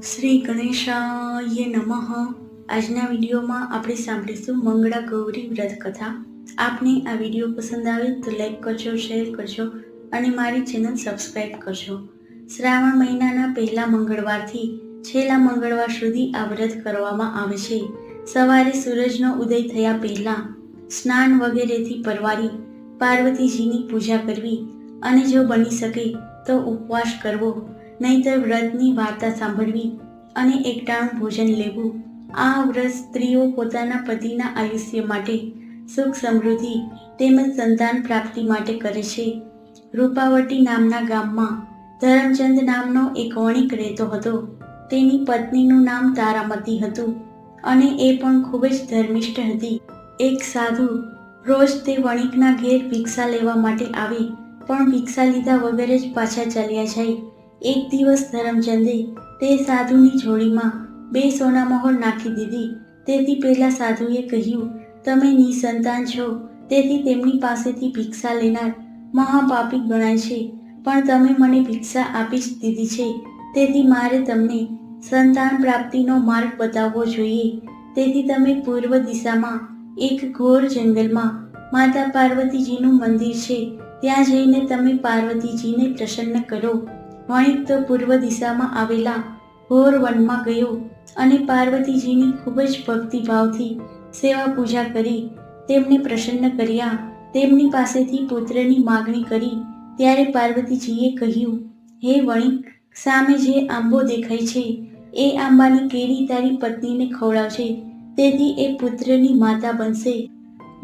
શ્રી ગણેશાય નમઃ. આજના વિડીયોમાં આપણે સાંભળીશું મંગળા ગૌરી વ્રત કથા આપને આ વીડિયો પસંદ આવે તો લાઈક કરજો શેર કરજો અને મારી ચેનલ સબસ્ક્રાઈબ કરજો. શ્રાવણ મહિનાના પહેલા મંગળવારથી છેલ્લા મંગળવાર સુધી આ વ્રત કરવામાં આવે છે. સવારે સૂરજનો ઉદય થયા પહેલાં સ્નાન વગેરેથી પરવારી પાર્વતીજીની પૂજા કરવી અને જો બની શકે તો ઉપવાસ કરવો. નહીંતર વ્રતની વાર્તા સાંભળવી અને એકટાણું ભોજન લેવું. આ વ્રત સ્ત્રીઓ પોતાના પતિના આયુષ્ય માટે સુખ સમૃદ્ધિ તેમજ સંતાન પ્રાપ્તિ માટે કરે છે. રૂપાવટી નામના ગામમાં ધરમચંદ નામનો એક વણિક રહેતો હતો. તેની પત્નીનું નામ તારામતી હતું અને એ પણ ખૂબ જ ધર્મિષ્ઠ હતી. એક સાધુ રોજ તે વણિકના ઘેર ભિક્ષા લેવા માટે આવે પણ ભિક્ષા લીધા વગર જ પાછા ચાલ્યા જાય. એક દિવસ ધરમચંદે તે સાધુની જોડીમાં બે સોના મહોર નાખી દીધી. તેથી પહેલાં સાધુએ કહ્યું, તમે નિસંતાન છો. તેથી તેમની પાસેથી ભિક્ષા લેનાર મહાપાપી ગણાય છે. પણ તમે મને ભિક્ષા આપી જ દીધી છે. તેથી મારે તમને સંતાન પ્રાપ્તિનો માર્ગ બતાવવો જોઈએ. તેથી તમે પૂર્વ દિશામાં એક ઘોર જંગલમાં માતા પાર્વતીજીનું મંદિર છે. ત્યાં જઈને તમે પાર્વતીજીને પ્રસન્ન કરો. વણિક તો પૂર્વ દિશામાં આવેલા ઘોર વનમાં ગયો અને પાર્વતીજીની ખૂબ જ ભક્તિભાવથી સેવા પૂજા કરી, તેમને પ્રસન્ન કર્યા. તેમની પાસેથી પુત્રની માગણી કરી, ત્યારે પાર્વતીજીએ કહ્યું, હે વણિક, સામે જે આંબો દેખાય છે, એ આંબાની કેરી તારી પત્નીને ખવડાવશે તેથી એ પુત્રની માતા બનશે.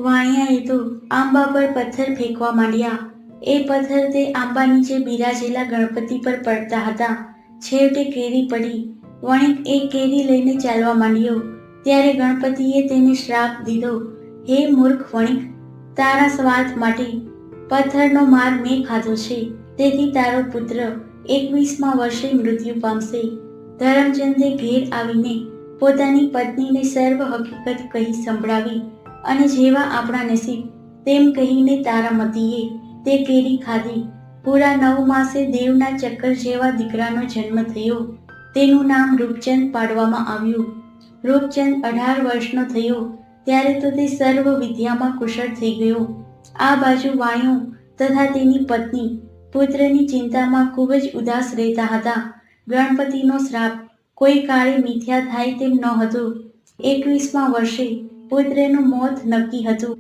વાણિયાએ તો આંબા પર પથ્થર ફેંકવા માંડ્યા. એ પથ્થર તે આંબા નીચે બિરાજેલા ગણપતિ પર પડતા હતા. છેવટે કેરી પડી. વણિક એ કેરી લઈને ચાલવા માંડ્યો. ત્યારે ગણપતિએ તેને શ્રાપ દીધો. હે મૂર્ખ વણિક, તારા સ્વાર્થ માટે પથ્થરનો માર મેં ખાધો છે. તેથી તારો પુત્ર એકવીસમાં વર્ષે મૃત્યુ પામશે. ધરમચંદે ઘેર આવીને પોતાની પત્નીને સર્વ હકીકત કહી સંભળાવી અને જેવા આપણા નસીબ, તેમ કહીને તારામતીએ તે કેરી ખાધી. પૂરા નવ માસે દેવના ચક્કર જેવા દીકરાનો જન્મ થયો. તેનું નામ રૂપચંદ પાડવામાં આવ્યું. રૂપચંદ અઢાર વર્ષનો થયો. ત્યારે તો તે સર્વ વિદ્યામાં કુશળ થઈ ગયો. આ બાજુ વાયુ તથા તેની પત્ની પુત્રની ચિંતામાં ખૂબ જ ઉદાસ રહેતા હતા. ગણપતિનો શ્રાપ કોઈ કાળે મિથ્યા થાય તેમ ન હતું એકવીસમાં વર્ષે પુત્રનું મોત નક્કી હતું.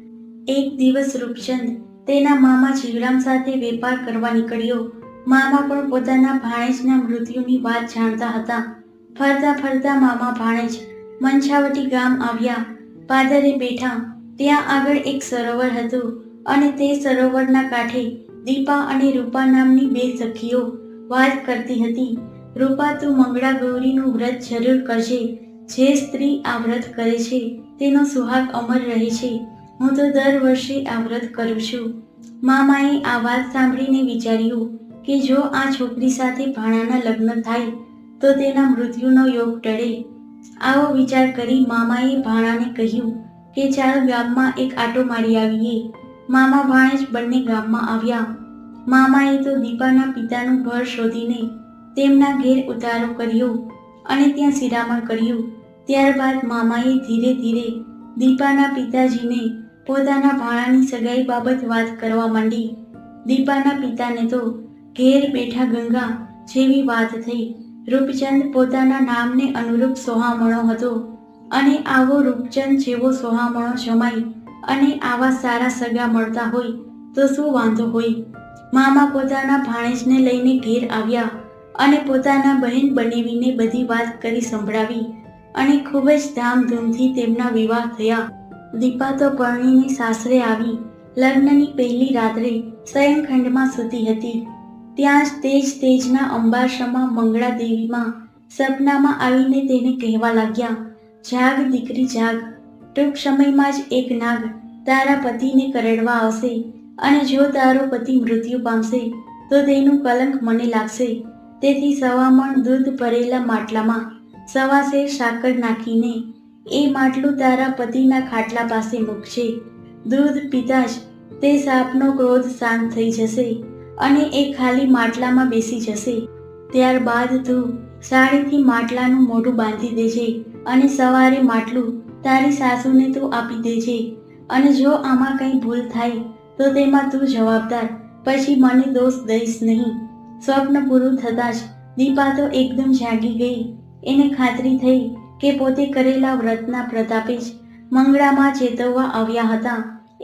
એક દિવસ રૂપચંદ તેના મામા જીવરામ સાથે વેપાર કરવા નીકળ્યો. મામા પણ પોતાના ભાણેજના મૃત્યુની વાત જાણતા હતા. ફરતા ફરતા મામા ભાણેજ મંછાવટી ગામ આવ્યા. પાદરે બેઠા. ત્યાં આગળ એક સરોવર હતું અને તે સરોવરના કાંઠે દીપા અને રૂપા નામની બે સખીઓ વાત કરતી હતી. રૂપા તું મંગળા ગૌરીનું વ્રત જરૂર કરજે. જે સ્ત્રી આ વ્રત કરે છે, તેનો સુહાગ અમર રહે છે. હું તો દર વર્ષે આ વ્રત કરું છું. મામાએ આ વાત સાંભળીને વિચાર્યું કે જો આ છોકરી સાથે ભાણાના લગ્ન થાય, તો તેના મૃત્યુનો યોગ ટળે. આવો વિચાર કરી મામાએ ભાણાને કહ્યું કે ચાલ ગામમાં એક આટો મારી આવીએ. મામા ભાણેજ બંને ગામમાં આવ્યા. મામાએ તો દીપાના પિતાનું ઘર શોધીને તેમના ઘેર ઉતારો કર્યો અને ત્યાં શિરામણ કર્યું. ત્યારબાદ મામાએ ધીરે ધીરે દીપાના પિતાજીને પોતાના ભાણાની સગાઈ બાબત વાત કરવા માંડી. દીપાના પિતાને તો ઘેર બેઠા ગંગા જેવી વાત થઈ. રૂપચંદ પોતાના નામને અનુરૂપ સોહામણો હતો અને આવો રૂપચંદ જેવો સોહામણો જમાઈ અને આવા સારા સગા મળતા હોય તો શું વાંધો હોય? મામા પોતાના ભાણેજને લઈને ઘેર આવ્યા અને પોતાના બહેન બનેવીને બધી વાત કરી સંભળાવી અને ખૂબ જ ધામધૂમથી તેમના વિવાહ થયા. દીપા તો પરણીને સાસરે આવી, લગ્નની પહેલી રાત્રે સ્વયંખંડમાં સૂતી હતી. ત્યાં જ તેજ તેજના અંબારસમાં મંગળા દેવીમાં સપનામાં આવીને તેને કહેવા લાગ્યા, જાગ દીકરી, જાગ. ટૂંક સમયમાં જ એક નાગ તારા પતિને કરડવા આવશે અને જો તારો પતિ મૃત્યુ પામશે, તો તેનું કલંક મને લાગશે. તેથી સવામણ દૂધ ભરેલા માટલામાં સવાશેર સાકર નાખીને એ માટલું તારા પતિના ખાટલા પાસે મૂકશે. દૂધ પીતા જ તે સાપનો ક્રોધ શાંત થઈ જશે અને એ ખાલી માટલામાં બેસી જશે. ત્યારબાદ તું સાડીથી માટલાનું મોઢું બાંધી દેજે અને સવારે માટલું તારી સાસુને તું આપી દેજે. અને જો આમાં કંઈ ભૂલ થાય, તો તેમાં તું જવાબદાર. પછી મને દોષ દઈશ નહીં. સ્વપ્ન પૂરું થતાં જ દીપા તો એકદમ જાગી ગઈ. એને ખાતરી થઈ કે પોતે કરેલા વ્રતના પ્રતાપે જ મંગળામાં ચેતવવા આવ્યા હતા.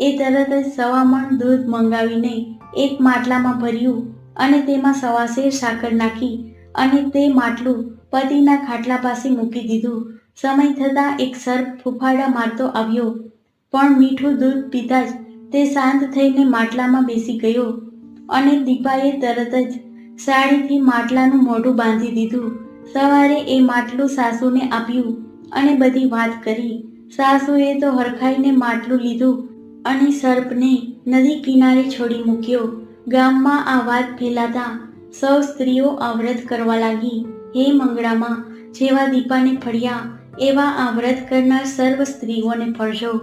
એ તરત જ સવા મણ દૂધ મંગાવીને એક માટલામાં ભર્યું અને તેમાં સવાશેર સાકર નાખી અને તે માટલું પતિના ખાટલા પાસે મૂકી દીધું. સમય થતાં એક સર્પ ફૂફાડા મારતો આવ્યો, પણ મીઠું દૂધ પીતા જ તે શાંત થઈને માટલામાં બેસી ગયો અને દીપાએ તરત જ સાડીથી માટલાનું મોઢું બાંધી દીધું. સવારે એ માટલું સાસુને આપ્યું અને બધી વાત કરી. સાસુએ તો હરખાઈને માટલું લીધું અને સર્પને નદી કિનારે છોડી મૂક્યો. ગામમાં આ વાત ફેલાતા સૌ સ્ત્રીઓ આ વ્રત કરવા લાગી. હે મંગળામાં જેવા દીપાને ફળ્યા, એવા આ વ્રત કરનાર સર્વ સ્ત્રીઓને ફળજો.